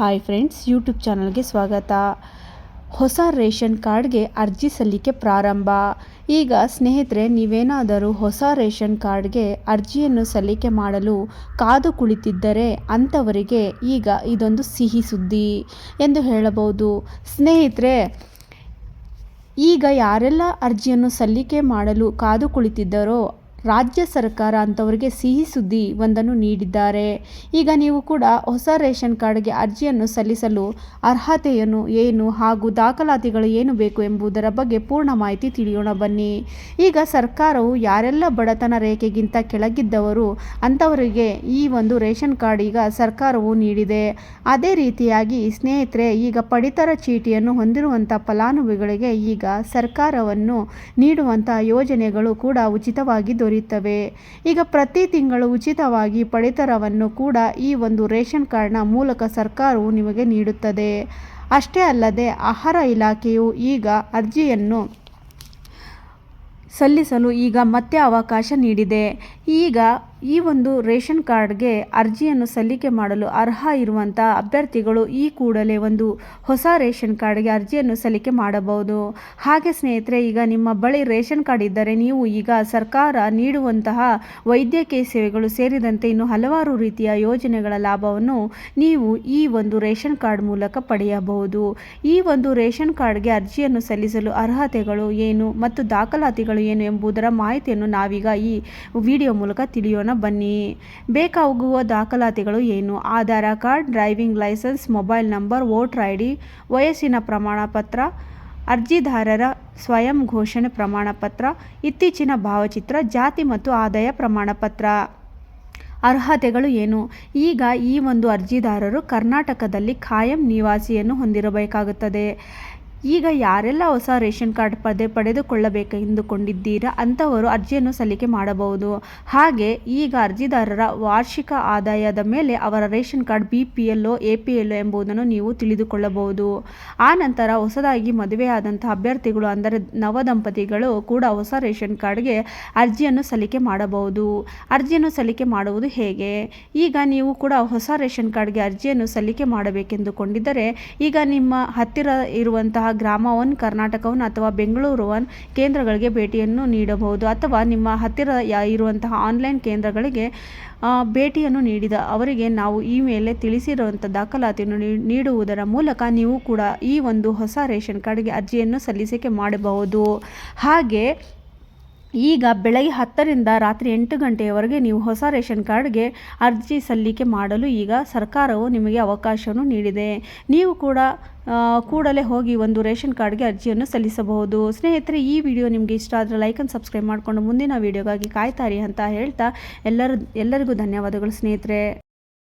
Hi friends YouTube ಚಾನಲ್ಗೆ ಸ್ವಾಗತ. ಹೊಸ ರೇಷನ್ ಕಾರ್ಡ್ಗೆ ಅರ್ಜಿ ಸಲ್ಲಿಕೆ ಪ್ರಾರಂಭ. ಈಗ ಸ್ನೇಹಿತರೆ, ನೀವೇನಾದರೂ ಹೊಸ ರೇಷನ್ ಕಾರ್ಡ್ಗೆ ಅರ್ಜಿಯನ್ನು ಸಲ್ಲಿಕೆ ಮಾಡಲು ಕಾದು ಕುಳಿತಿದ್ದರೆ ಅಂಥವರಿಗೆ ಈಗ ಇದೊಂದು ಸಿಹಿ ಸುದ್ದಿ ಎಂದು ಹೇಳಬಹುದು. ಸ್ನೇಹಿತರೆ, ಈಗ ಯಾರೆಲ್ಲ ಅರ್ಜಿಯನ್ನು ಸಲ್ಲಿಕೆ ಮಾಡಲು ಕಾದು ಕುಳಿತಿದ್ದರೋ ರಾಜ್ಯ ಸರ್ಕಾರ ಅಂಥವರಿಗೆ ಸಿಹಿ ಸುದ್ದಿ ಒಂದನ್ನು ನೀಡಿದ್ದಾರೆ. ಈಗ ನೀವು ಕೂಡ ಹೊಸ ರೇಷನ್ ಕಾರ್ಡ್ಗೆ ಅರ್ಜಿಯನ್ನು ಸಲ್ಲಿಸಲು ಅರ್ಹತೆಯನ್ನು ಏನು ಹಾಗೂ ದಾಖಲಾತಿಗಳು ಏನು ಬೇಕು ಎಂಬುದರ ಬಗ್ಗೆ ಪೂರ್ಣ ಮಾಹಿತಿ ತಿಳಿಯೋಣ ಬನ್ನಿ. ಈಗ ಸರ್ಕಾರವು ಯಾರೆಲ್ಲ ಬಡತನ ರೇಖೆಗಿಂತ ಕೆಳಗಿದ್ದವರು ಅಂಥವರಿಗೆ ಈ ಒಂದು ರೇಷನ್ ಕಾರ್ಡ್ ಈಗ ಸರ್ಕಾರವು ನೀಡಿದೆ. ಅದೇ ರೀತಿಯಾಗಿ ಸ್ನೇಹಿತರೆ, ಈಗ ಪಡಿತರ ಚೀಟಿಯನ್ನು ಹೊಂದಿರುವಂಥ ಫಲಾನುಭವಿಗಳಿಗೆ ಈಗ ಸರ್ಕಾರವನ್ನು ನೀಡುವಂಥ ಯೋಜನೆಗಳು ಕೂಡ ಉಚಿತವಾಗಿ ದೊರೆಯುತ್ತವೆ. ಈಗ ಪ್ರತಿ ತಿಂಗಳು ಉಚಿತವಾಗಿ ಪಡಿತರವನ್ನು ಕೂಡ ಈ ಒಂದು ರೇಷನ್ ಕಾರ್ಡ್ನ ಮೂಲಕ ಸರ್ಕಾರವು ನಿಮಗೆ ನೀಡುತ್ತದೆ. ಅಷ್ಟೇ ಅಲ್ಲದೆ ಆಹಾರ ಇಲಾಖೆಯು ಈಗ ಅರ್ಜಿಯನ್ನು ಸಲ್ಲಿಸಲು ಈಗ ಮತ್ತೆ ಅವಕಾಶ ನೀಡಿದೆ. ಈಗ ಈ ಒಂದು ರೇಷನ್ ಕಾರ್ಡ್ಗೆ ಅರ್ಜಿಯನ್ನು ಸಲ್ಲಿಕೆ ಮಾಡಲು ಅರ್ಹ ಇರುವಂಥ ಅಭ್ಯರ್ಥಿಗಳು ಈ ಕೂಡಲೇ ಒಂದು ಹೊಸ ರೇಷನ್ ಕಾರ್ಡ್ಗೆ ಅರ್ಜಿಯನ್ನು ಸಲ್ಲಿಕೆ ಮಾಡಬಹುದು. ಹಾಗೆ ಸ್ನೇಹಿತರೆ, ಈಗ ನಿಮ್ಮ ಬಳಿ ರೇಷನ್ ಕಾರ್ಡ್ ಇದ್ದರೆ ನೀವು ಈಗ ಸರ್ಕಾರ ನೀಡುವಂತಹ ವೈದ್ಯಕೀಯ ಸೇವೆಗಳು ಸೇರಿದಂತೆ ಇನ್ನು ಹಲವಾರು ರೀತಿಯ ಯೋಜನೆಗಳ ಲಾಭವನ್ನು ನೀವು ಈ ಒಂದು ರೇಷನ್ ಕಾರ್ಡ್ ಮೂಲಕ ಪಡೆಯಬಹುದು. ಈ ಒಂದು ರೇಷನ್ ಕಾರ್ಡ್ಗೆ ಅರ್ಜಿಯನ್ನು ಸಲ್ಲಿಸಲು ಅರ್ಹತೆಗಳು ಏನು ಮತ್ತು ದಾಖಲಾತಿಗಳು ಏನು ಎಂಬುದರ ಮಾಹಿತಿಯನ್ನು ನಾವೀಗ ಈ ವಿಡಿಯೋ ಮೂಲಕ ತಿಳಿಯೋಣ. ಬನ್ನಿ. ಬೇಕಾಗುವ ದಾಖಲಾತಿಗಳು ಏನು? Aadhaar card, driving licence, mobile number, voter I D ವಯಸ್ಸಿನ ಪ್ರಮಾಣ ಪತ್ರ ಅರ್ಜಿದಾರರ ಸ್ವಯಂ ಘೋಷಣೆ ಪ್ರಮಾಣ ಪತ್ರ ಇತ್ತೀಚಿನ ಭಾವಚಿತ್ರ, ಜಾತಿ ಮತ್ತು ಆದಾಯ ಪ್ರಮಾಣ ಪತ್ರ ಅರ್ಹತೆಗಳು ಏನು? ಈಗ ಈ ಒಂದು ಅರ್ಜಿದಾರರು ಕರ್ನಾಟಕದಲ್ಲಿ ಖಾಯಂ ನಿವಾಸಿಯನ್ನು ಹೊಂದಿರಬೇಕಾಗುತ್ತದೆ. ಈಗ ಯಾರೆಲ್ಲ ಹೊಸ ರೇಷನ್ ಕಾರ್ಡ್ ಪದೇ ಪಡೆದುಕೊಳ್ಳಬೇಕು ಎಂದುಕೊಂಡಿದ್ದೀರಾ ಅಂಥವರು ಅರ್ಜಿಯನ್ನು ಸಲ್ಲಿಕೆ ಮಾಡಬಹುದು. ಹಾಗೆ ಈಗ ಅರ್ಜಿದಾರರ ವಾರ್ಷಿಕ ಆದಾಯದ ಮೇಲೆ ಅವರ ರೇಷನ್ ಕಾರ್ಡ್ ಬಿ ಪಿ ಎಲ್ಲೋ ಎ ಪಿ ಎಲ್ಲೋ ಎಂಬುದನ್ನು ನೀವು ತಿಳಿದುಕೊಳ್ಳಬಹುದು. ಆ ನಂತರ ಹೊಸದಾಗಿ ಮದುವೆಯಾದಂಥ ಅಭ್ಯರ್ಥಿಗಳು ಅಂದರೆ ನವದಂಪತಿಗಳು ಕೂಡ ಹೊಸ ರೇಷನ್ ಕಾರ್ಡ್ಗೆ ಅರ್ಜಿಯನ್ನು ಸಲ್ಲಿಕೆ ಮಾಡಬಹುದು. ಅರ್ಜಿಯನ್ನು ಸಲ್ಲಿಕೆ ಮಾಡುವುದು ಹೇಗೆ? ಈಗ ನೀವು ಕೂಡ ಹೊಸ ರೇಷನ್ ಕಾರ್ಡ್ಗೆ ಅರ್ಜಿಯನ್ನು ಸಲ್ಲಿಕೆ ಮಾಡಬೇಕೆಂದುಕೊಂಡಿದ್ದರೆ, ಈಗ ನಿಮ್ಮ ಹತ್ತಿರ ಇರುವಂತಹ ಗ್ರಾಮ ಕರ್ನಾಟಕವನ್ನು ಅಥವಾ ಬೆಂಗಳೂರುವನ್ ಕೇಂದ್ರಗಳಿಗೆ ಭೇಟಿಯನ್ನು ನೀಡಬಹುದು. ಅಥವಾ ನಿಮ್ಮ ಹತ್ತಿರ ಇರುವಂತಹ ಆನ್ಲೈನ್ ಕೇಂದ್ರಗಳಿಗೆ ಭೇಟಿಯನ್ನು ನೀಡಿದ ಅವರಿಗೆ ನಾವು ಈ ಮೇಲೆ ತಿಳಿಸಿರುವಂಥ ದಾಖಲಾತಿಯನ್ನು ನೀಡುವುದರ ಮೂಲಕ ನೀವು ಕೂಡ ಈ ಒಂದು ಹೊಸ ರೇಷನ್ ಕಾರ್ಡ್ಗೆ ಅರ್ಜಿಯನ್ನು ಸಲ್ಲಿಸಿಕೆ ಮಾಡಬಹುದು. ಹಾಗೆ ಈಗ ಬೆಳಗ್ಗೆ ಹತ್ತರಿಂದ ರಾತ್ರಿ ಎಂಟು ಗಂಟೆಯವರೆಗೆ ನೀವು ಹೊಸ ರೇಷನ್ ಕಾರ್ಡ್ಗೆ ಅರ್ಜಿ ಸಲ್ಲಿಕೆ ಮಾಡಲು ಈಗ ಸರ್ಕಾರವು ನಿಮಗೆ ಅವಕಾಶವನ್ನು ನೀಡಿದೆ. ನೀವು ಕೂಡ ಕೂಡಲೇ ಹೋಗಿ ಒಂದು ರೇಷನ್ ಕಾರ್ಡ್ಗೆ ಅರ್ಜಿಯನ್ನು ಸಲ್ಲಿಸಬಹುದು. ಸ್ನೇಹಿತರೆ, ಈ ವಿಡಿಯೋ ನಿಮಗೆ ಇಷ್ಟ ಆದರೆ ಲೈಕ್ ಅಂಡ್ ಸಬ್ಸ್ಕ್ರೈಬ್ ಮಾಡಿಕೊಂಡು ಮುಂದಿನ ವಿಡಿಯೋಗಾಗಿ ಕಾಯ್ತಾರಿ ಅಂತ ಹೇಳ್ತಾ ಎಲ್ಲರ, ಎಲ್ಲರಿಗೂ ಧನ್ಯವಾದಗಳು ಸ್ನೇಹಿತರೆ.